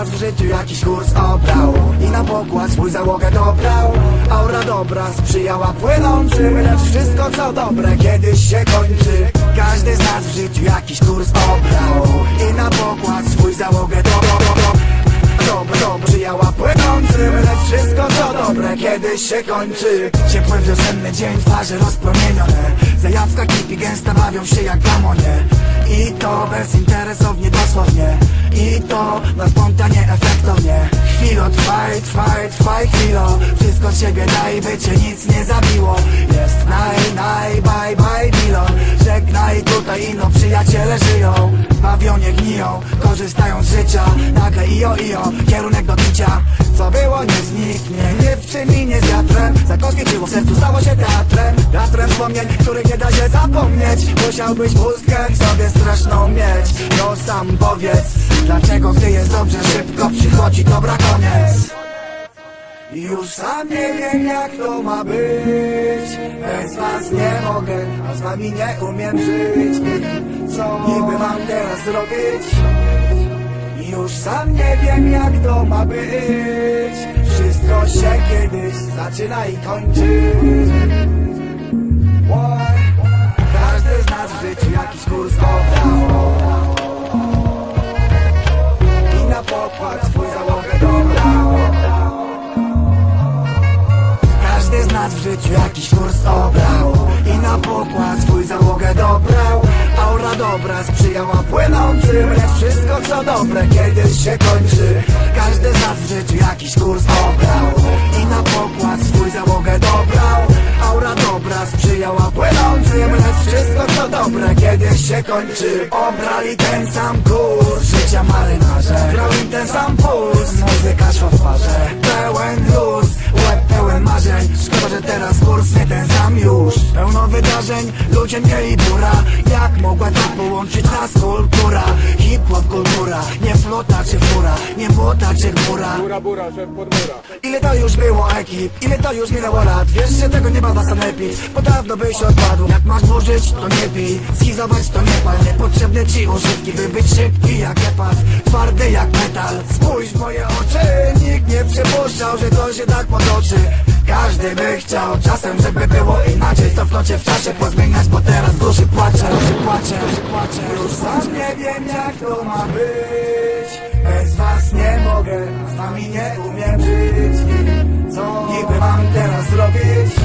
nas w życiu jakiś kurs obrał I na pokład swój załogę dobrał. Aura dobra sprzyjała płynącym Lecz wszystko co dobre kiedyś się kończy. Każdy z nas w życiu jakiś kurs płynącym Lecz wszystko co dobre kiedyś się kończy. Ciepły wiosenny dzień, twarze rozpromienione. Zajawka kipi gęsta bawią się jak gamonie. I to bezinteresownie dosłownie. I to na spontanie efektownie. Chwilo trwaj, trwaj, trwaj chwilo. Wszystko z siebie daj, by cię nic nie zabiło. Jest naj, naj, bye, bye, bilo Żegnaj, tutaj ino przyjaciele żyją. W awionie gniją, korzystają z życia. Nagle io, io, kierunek do zniknie, nie wiatrem? Zakotwiczyło w sercu, stało się teatrem. Teatrem wspomnień, których nie da się zapomnieć. Musiałbyś pustkę sobie straszną mieć. No sam powiedz, dlaczego gdy jest dobrze szybko przychodzi dobra koniec? Już sam nie wiem jak to ma być. Bez was nie mogę, a z wami nie umiem żyć. Co niby mam teraz zrobić? Już sam nie wiem jak to ma być Kiedyś zaczyna i kończy. Każdy z nas w życiu jakiś kurs obrał I na pokład swój załogę dobrał. Każdy z nas w życiu jakiś kurs obrał. I na pokład swój załogę dobrał. Aura dobra sprzyjała płynącym Lecz wszystko co dobre kiedyś się kończy sprzyjała płynącym Lecz wszystko co dobre kiedyś się kończy. Obrali ten sam kurs. Życia marynarze Grał ten sam puls Muzyka szła w parze. Pełen luz. Łeb pełen marzeń. Szkoda, że teraz kurs nie ten sam już Pełno wydarzeń, ludzie mieli bura Jak mogła tak połączyć nas kultura? Hip-hop kultura, nie flota czy fura Nie młota czy chmura. Bura, bura, szef. Ile to już było ekip, ile to już minęło lat? Wiesz, że tego nie bada sanepid Bo dawno byś odpadł. Jak masz burzyć, to nie pij. Schizować to nie pal. Niepotrzebne ci używki, by być szybki jak epad Twardy jak metal. Spójrz moje oczy przypuszczał, że to się tak potoczy. Każdy by chciał czasem, żeby było inaczej. Cofnąć się w czasie, pozmieniać, bo teraz w duszy płacze, płacze, płacze. Już sam nie wiem jak to ma być. Bez was nie mogę, z wami nie umiem żyć. Co niby mam teraz zrobić?